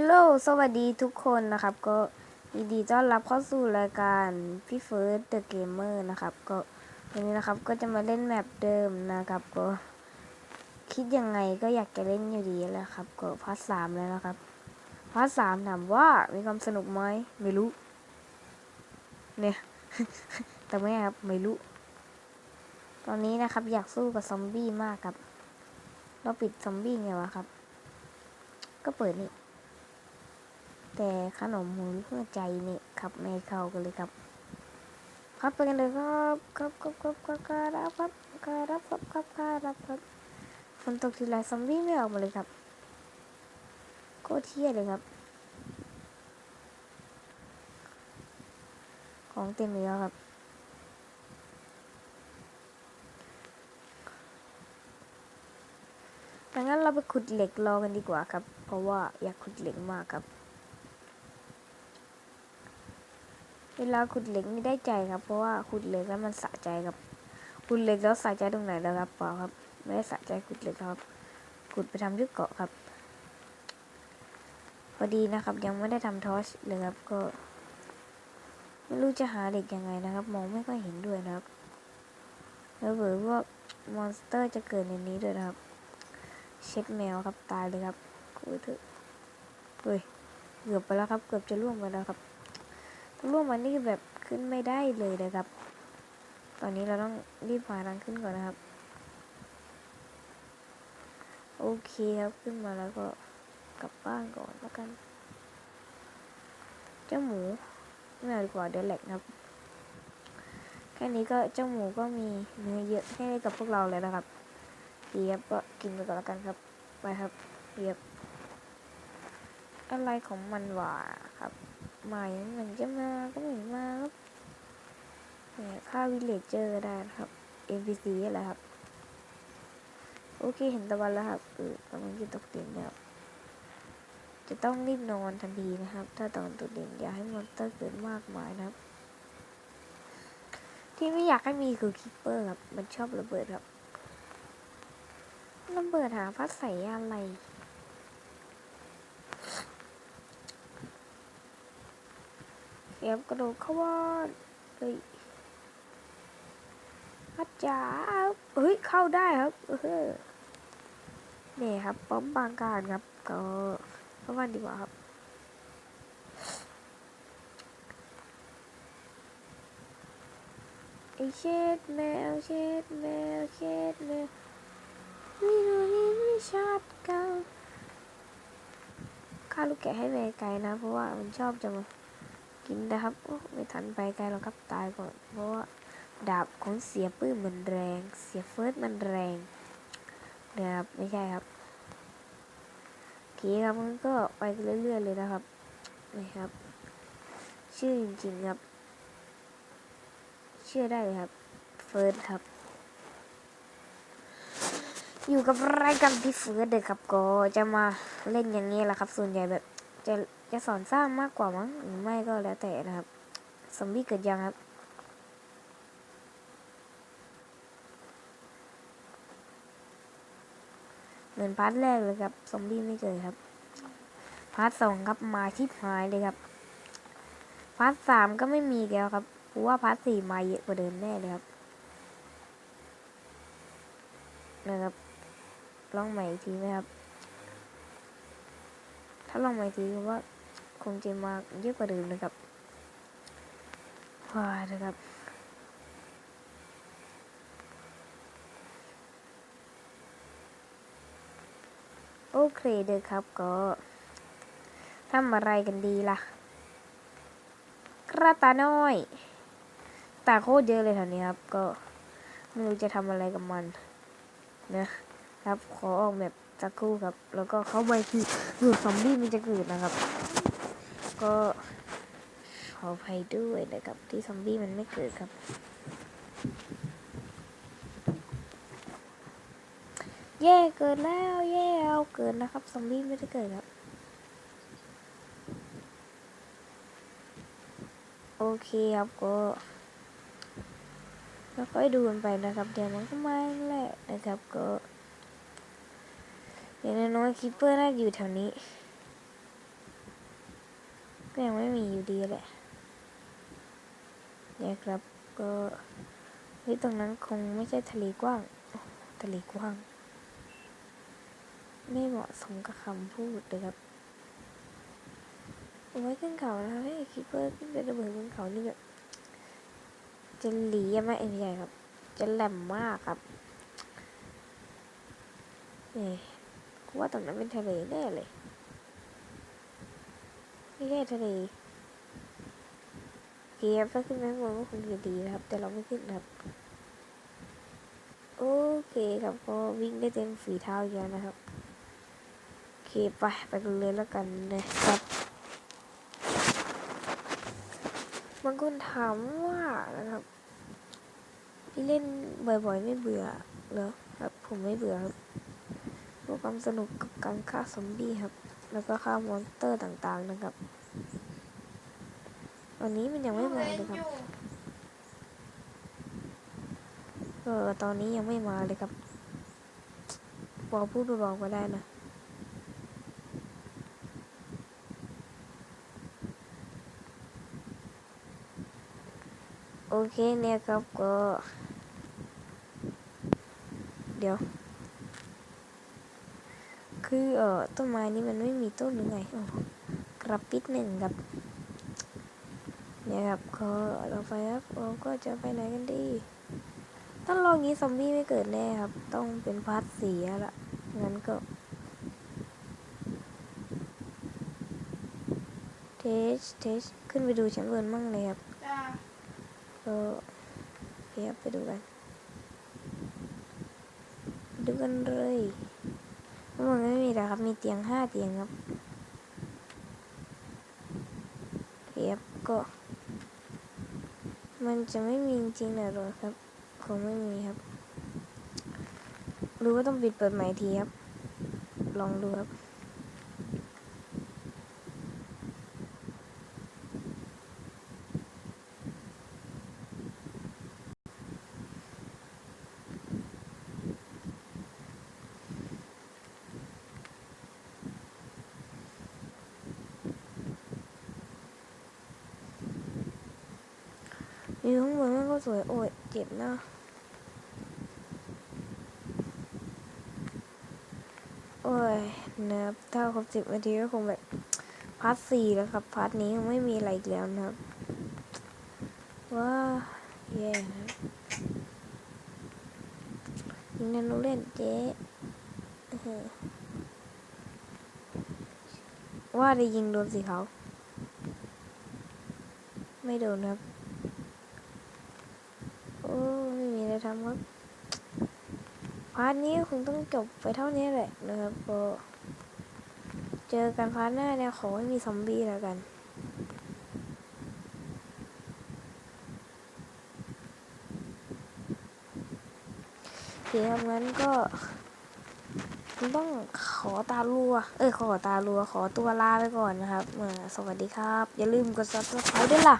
ฮลโหล สวัสดีทุกคนนะครับ ก็ยินดีต้อนรับเข้าสู่รายการพี่เฟิร์สเดอะเกมเมอร์นะครับ ก็วันนี้นะครับก็จะมาเล่นแมปเดิมนะครับ ก็ คิดยังไงก็อยากจะเล่นอยู่ดีแหละครับ ก็พาร์ทสามแล้วนะครับ พาร์ทสามถามว่ามีความสนุกไหมไม่รู้ เนี่ย แต่ไม่ครับ ไม่รู้ ตอนนี้นะครับ อยากสู้กับซอมบี้มากครับ เราปิดซอมบี้ไงวะครับ ก็เปิดนี่ แต่ขนมหมูเพื่อใจเนี่ครับไม่เข้ากันเลยครับ ครับไปกันเลยครับครับครับครับครับครับครับครับครับครับครับครับฝนตกทีไรซอมบี้ไม่ออกมาเลยครับโคตรเที่ยเลยครับ ของเต็มเลยครับดังนั้นเราไปขุดเหล็กรอกันดีกว่าครับ เพราะว่าอยากขุดเหล็กมากครับ เวลาขุดเหล็กนี่ได้ใจครับ เพราะว่าขุดเหล็กแล้วมันสะใจครับขุดเหล็กแล้วสะใจตรงไหนแล้วครับเปล่าครับ ไม่ได้สะใจขุดเหล็กครับขุดไปทำยึดเกาะครับ พอดีนะครับ ยังไม่ได้ทำทอชเลยครับก็ไม่รู้จะหาเหล็กยังไงนะครับ มองไม่ค่อยเห็นด้วยนะครับ แล้วเผื่อว่ามอนสเตอร์จะเกิดในนี้ด้วยนะครับ เช็ดแมวครับตายเลยครับกูเถอะเฮ้ยเกือบไปแล้วครับ เกือบจะล่วงไปแล้วครับ ถ้าล่วงมานี่แบบขึ้นไม่ได้เลยนะครับ ตอนนี้เราต้องรีบหาทางขึ้นก่อนนะครับ โอเคครับขึ้นมาแล้วก็กลับบ้านก่อนแล้วกัน เจ้าหมูไม่เอาดีกว่าเดี๋ยวแหลกนะครับ แค่นี้ก็เจ้าหมูก็มีเนื้อเยอะให้กับพวกเราเลยนะครับเปียบก็กินไปก่อนแล้วกันครับ ไปครับเปียบอะไรของมันหว่าครับ มันจะมาก็ไม่มาครับเนี่ยค่าวิเลจเจอร์ได้ครับ NPC อะไรครับ โอเคเห็นตะวันแล้วครับเออกำลังจะตกดินแล้ว จะต้องรีบนอนทันทีนะครับ ถ้าตอนตกดินอย่าให้มอนสเตอร์เกิดมากมายนะครับ ที่ไม่อยากให้มีคือคิปเปอร์ครับ มันชอบระเบิดครับระเบิดหาพัดใส่อะไร เก็บกระโดดเข้าบ้านเฮ้ยพัดจ๋าเฮ้ยเข้าได้ครับเออนี่ครับป้อมบางการครับ ก็เข้าบ้านดีกว่าครับไอเช็ดแมวเช็ดแมวเช็ดแมวมีโนนี่ไม่ชอบกันฆ่าลูกแกะให้ไปไกลนะ เพราะว่ามันชอบจะมา กินนะครับโอ้ไม่ทันไปไกลหรอกครับตายก่อน เพราะว่าดาบของเสียปื้มมันแรง เสียเฟิร์สมันแรงนะครับไม่ใช่ครับโอเคครับมันก็ไปเรื่อยๆเลยนะครับนี่ครับ ชื่อจริงๆครับเชื่อได้เลยครับเฟิร์สครับ อยู่กับรายการพี่เฟิร์สเด็กครับก็จะมาเล่นอย่างนี้แหละครับ ส่วนใหญ่แบบจะ จะสอนสร้างมากกว่ามั้งหรือไม่ก็แล้วแต่นะครับซอมบี้เกิดยังครับ เหมือนพาร์ทแรกเลยครับซอมบี้ไม่เกิดครับ พาร์ทสองครับมาชิบหายเลยครับ พาร์ทสามก็ไม่มีแล้วครับเพราะว่าพาร์ทสี่มาเยอะกว่าเดิมแน่เลยครับนะครับ ลองใหม่อีกทีไหมครับ ถ้าลองใหม่อีกทีผมว่า คงจะมาเยอะกว่าเดิมนะครับว้านะครับโอเคเด้อครับก็ทำอะไรกันดีล่ะ กระตาน้อย ตาโคตรเยอะเลยแถวนี้ครับ ก็ไม่รู้จะทำอะไรกับมัน นะครับขอออกแบบสักครู่ครับ แล้วก็เข้าไปคือคือซอมบี้มันจะเกิดนะครับ ก็ขออภัยด้วยนะครับที่ซอมบี้มันไม่เกิดครับเย่เกิดแล้วเย่เอาเกิดนะครับซอมบี้ไม่ได้เกิดครับ โอเคครับก็แล้วค่อยดูกันไปนะครับ เดี๋ยวมันก็มาแหละนะครับก็อย่างน้อยคิปเปอร์น่าอยู่แถวนี้ ก็ยังไม่มีอยู่ดีแหละเนี่ยครับก็เฮ้ยตรงนั้นคงไม่ใช่ทะเลกว้างทะเลกว้าง ไม่เหมาะสมกับคำพูดเลยครับไว้ขึ้นเขานะครับให้คิปเปอร์ขึ้นไประเบิดบนเขานี่แบบจะหลีอะไหมเอ็มใหญ่ครับ จะแหลมมากครับเนี่กูว่าตรงนั้นเป็นทะเลแน่เลย ไม่ใช่ทะเลเกียบถ้าขึ้นไปข้างบนก็คงจะดีนะครับ แต่เราไม่ขึ้นนะครับ โอเคครับก็วิ่งได้เต็มฝีเท้าอีกแล้วนะครับโอเคไปไปกันเลยแล้วกันนะครับบางคนถามว่านะครับพี่เล่นบ่อยๆไม่เบื่อเหรอครับ ผมไม่เบื่อครับความสนุกกับการฆ่าซอมบี้ครับ แล้วก็ฆ่ามอนสเตอร์ต่างๆนะครับ วันนี้มันยังไม่มาเลยครับเออตอนนี้ยังไม่มาเลยครับบอกพูดไปบอกมาได้นะโอเคเนี่ยครับก็ เดี๋ยว คือเอ่อต้นไม้นี้มันไม่มีต้นหรือไงโอ้กระปิดหนึ่งครับเนี่ยครับก็เราไปครับเราก็จะไปไหนกันดีถ้าลองนี้ซอมบี้ไม่เกิดแน่ครับ ต้องเป็นพาร์ทสี่แล้วละงั้นก็เทสเทสขึ้นไปดูชั้นบนมั่งเลยครับจ้าก็เดี๋ยวไปดูกัน ดูกันเลย ข้งบนไม่มีแล้วครับ มีเตียงห้าเตียงครับเทียบก็ มันจะไม่มีจริงๆนะหรอครับ คงไม่มีครับหรือว่าต้องปิดเปิดใหม่ทีครับ ลองดูครับ วิวข้างบนมันก็ สวยโอ้ยเจ็บนะโอ้ยนะครับถ้าครบสิบนาทีก็คงแบบพาร์ทสี่แล้วครับพาร์ทนี้ยังไม่มีอะไรอีกแล้วนะครับว้าแย่นะครับยิงนันโนเล่นเจ๊ว่าได้ยิงโดนสีขา ไม่โดนครับ โอ้ไม่มีอะไรทำ ครับพาร์ทนี้คงต้องจบไปเท่านี้แหละนะครับก็เจอกันพาร์ทหน้าเนี่ยขอให้มีซอมบี้แล้วกันโอเคครับงั้นก็ต้องขอตาลัว เอ้ยขอตาลัว ขอตัวลาไปก่อนนะครับ สวัสดีครับ อย่าลืมกด subscribe ด้วยล่ะ